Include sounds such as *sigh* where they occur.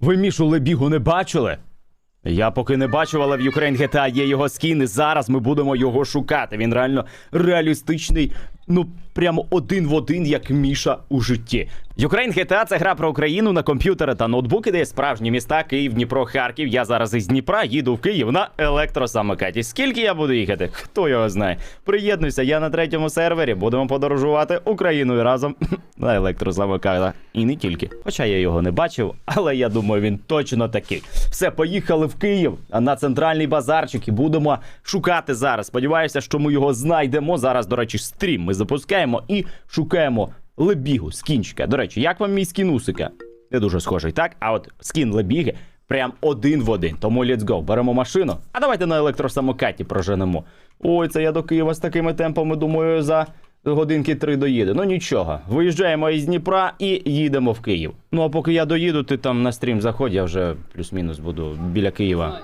Ви Мішу Лебігу не бачили? Я поки не бачив, але в Ukraine GTA є його скін, і зараз ми будемо його шукати. Він реально реалістичний, ну прямо один в один, як Міша у житті. Ukraine GTA – це гра про Україну на комп'ютери та ноутбуки, де є справжні міста Київ, Дніпро, Харків. Я зараз із Дніпра їду в Київ на електросамокаті. Скільки я буду їхати? Хто його знає? Приєднуйся, я на третьому сервері. Будемо подорожувати Україною разом *laughs* на електросамокатах. І не тільки. Хоча я його не бачив, але я думаю, він точно такий. Все, поїхали в Київ на центральний базарчик і будемо шукати зараз. Сподіваюся, що ми його знайдемо. Зараз, до речі, стрім ми запускаємо і шукаємо лебігу, скінчика. До речі, як вам мій скін Усика? Не дуже схожий, так? А от скін лебіги прям один в один. Тому let's go. Беремо машину. А давайте на електросамокаті проженемо. Ой, це я до Києва з такими темпами, думаю, за годинки три доїду. Ну нічого. Виїжджаємо із Дніпра і їдемо в Київ. Ну а поки я доїду, ти там на стрім заходь, я вже плюс-мінус буду біля Києва. Так.